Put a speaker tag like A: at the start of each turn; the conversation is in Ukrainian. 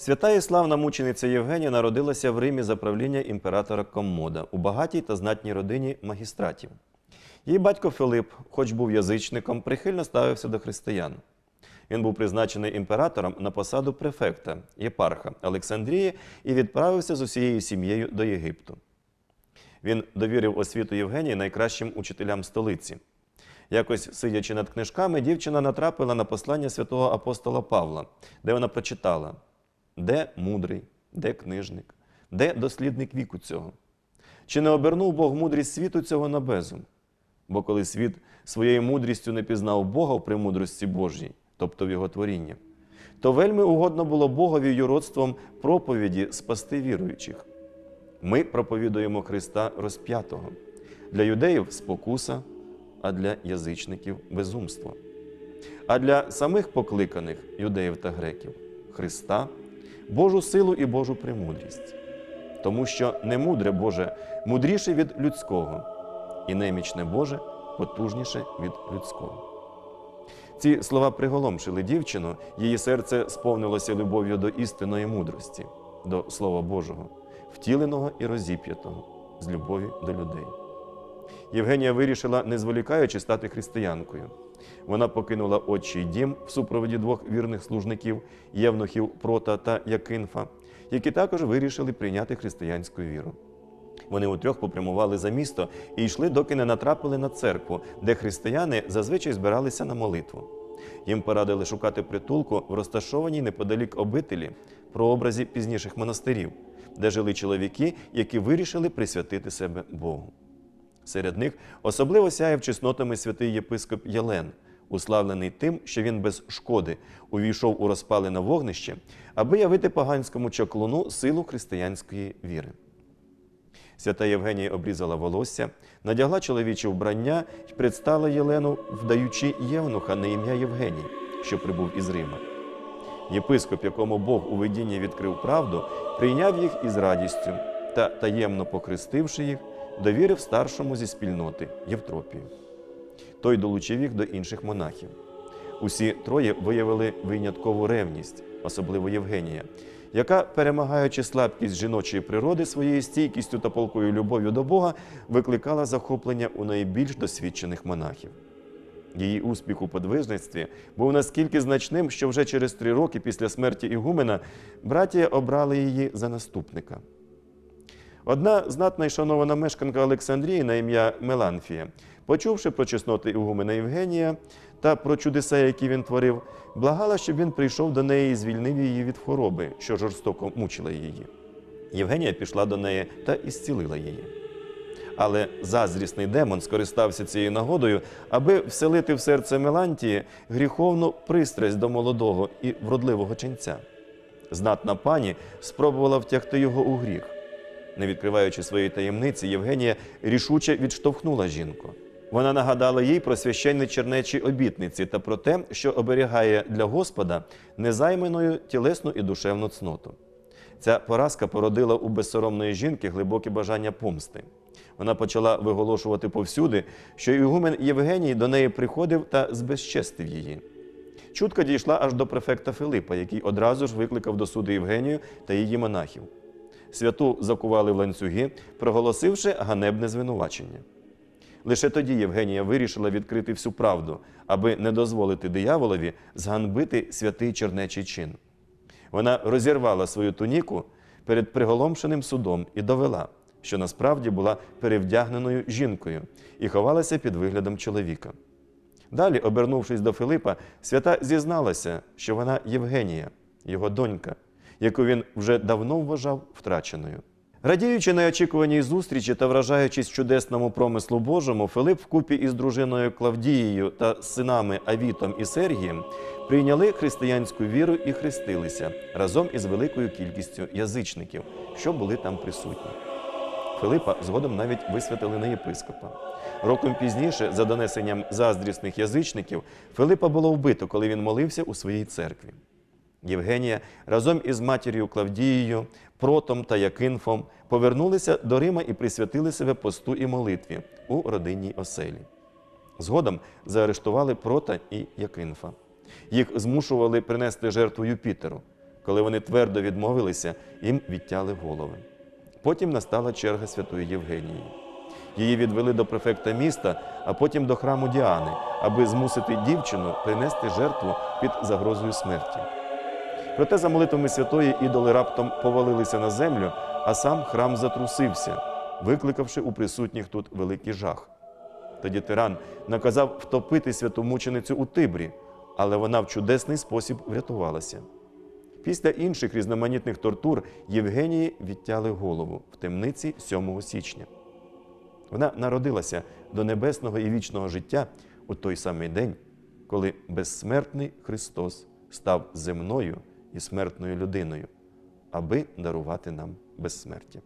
A: Свята і славна мучениця Євгенія народилася в Римі за правління імператора Коммода у багатій та знатній родині магістратів. Її батько Филип, хоч був язичником, прихильно ставився до християн. Він був призначений імператором на посаду префекта, єпарха Олександрії і відправився з усією сім'єю до Єгипту. Він довірив освіту Євгенії найкращим учителям столиці. Якось, сидячи над книжками, дівчина натрапила на послання святого апостола Павла, де вона прочитала: де мудрий, де книжник, де дослідник віку цього? Чи не обернув Бог мудрість світу цього на безум? Бо коли світ своєю мудрістю не пізнав Бога в премудрості Божій, тобто в його творінні, то вельми угодно було Богові юродством проповіді спасти віруючих. Ми проповідуємо Христа розп'ятого. Для юдеїв спокуса, а для язичників безумство. А для самих покликаних юдеїв та греків Христа, Божу силу і Божу премудрість. Тому що немудре Боже мудріше від людського, і немічне Боже потужніше від людського. Ці слова приголомшили дівчину, її серце сповнилося любов'ю до істинної мудрості, до Слова Божого, втіленого і розіп'ятого з любові до людей. Євгенія вирішила, не зволікаючи, стати християнкою. Вона покинула отчий дім в супроводі двох вірних служників євнухів Прота та Якинфа, які також вирішили прийняти християнську віру. Вони утрьох попрямували за місто і йшли, доки не натрапили на церкву, де християни зазвичай збиралися на молитву. Їм порадили шукати притулку в розташованій неподалік обителі, прообразі пізніших монастирів, де жили чоловіки, які вирішили присвятити себе Богу. Серед них особливо сяяв чеснотами святий єпископ Єлен, уславлений тим, що він без шкоди увійшов у розпалене вогнище, аби явити поганському чаклуну силу християнської віри. Свята Євгенія обрізала волосся, надягла чоловіче вбрання і предстала Єлену, вдаючи євнуха на ім'я Євгеній, що прибув із Рима. Єпископ, якому Бог у видінні відкрив правду, прийняв їх із радістю та, таємно покрестивши їх, довірив старшому зі спільноти Євтропію. Той долучив їх до інших монахів. Усі троє виявили виняткову ревність, особливо Євгенія, яка, перемагаючи слабкість жіночої природи своєю стійкістю та полкою любов'ю до Бога, викликала захоплення у найбільш досвідчених монахів. Її успіх у подвижництві був наскільки значним, що вже через три роки після смерті Ігумена братія обрали її за наступника. Одна знатна й шанована мешканка Олександрії на ім'я Меланфія, почувши про чесноти Ігумена Євгенія та про чудеса, які він творив, благала, щоб він прийшов до неї і звільнив її від хвороби, що жорстоко мучила її. Євгенія пішла до неї та ісцілила її. Але заздрісний демон скористався цією нагодою, аби вселити в серце Мелантії гріховну пристрасть до молодого і вродливого ченця. Знатна пані спробувала втягти його у гріх. Не відкриваючи своєї таємниці, Євгенія рішуче відштовхнула жінку. Вона нагадала їй про священні чернечі обітниці та про те, що оберігає для Господа незайманою тілесну і душевну цноту. Ця поразка породила у безсоромної жінки глибоке бажання помсти. Вона почала виголошувати повсюди, що Ігумен Євгеній до неї приходив та збезчестив її. Чутка дійшла аж до префекта Филипа, який одразу ж викликав до суду Євгенію та її монахів. Святу закували в ланцюги, проголосивши ганебне звинувачення. Лише тоді Євгенія вирішила відкрити всю правду, аби не дозволити дияволові зганбити святий чернечий чин. Вона розірвала свою туніку перед приголомшеним судом і довела, що насправді була перевдягненою жінкою і ховалася під виглядом чоловіка. Далі, обернувшись до Филипа, свята зізналася, що вона Євгенія, його донька, яку він вже давно вважав втраченою. Радіючи неочікуваній зустрічі та вражаючись чудесному промислу Божому, Филип вкупі із дружиною Клавдією та синами Авітом і Сергієм прийняли християнську віру і хрестилися разом із великою кількістю язичників, що були там присутні. Филипа згодом навіть висвятили на єпископа. Роком пізніше, за донесенням заздрісних язичників, Филипа було вбито, коли він молився у своїй церкві. Євгенія разом із матір'ю Клавдією, Протом та Якинфом повернулися до Рима і присвятили себе посту і молитві у родинній оселі. Згодом заарештували Прота і Якинфа. Їх змушували принести жертву Юпітеру. Коли вони твердо відмовилися, їм відтяли голови. Потім настала черга святої Євгенії. Її відвели до префекта міста, а потім до храму Діани, аби змусити дівчину принести жертву під загрозою смерті. Проте за молитвами святої ідоли раптом повалилися на землю, а сам храм затрусився, викликавши у присутніх тут великий жах. Тоді тиран наказав втопити святу мученицю у Тибрі, але вона в чудесний спосіб врятувалася. Після інших різноманітних тортур Євгенії відтяли голову в темниці 7 січня. Вона народилася до небесного і вічного життя у той самий день, коли безсмертний Христос став земною і смертною людиною, аби дарувати нам безсмертя.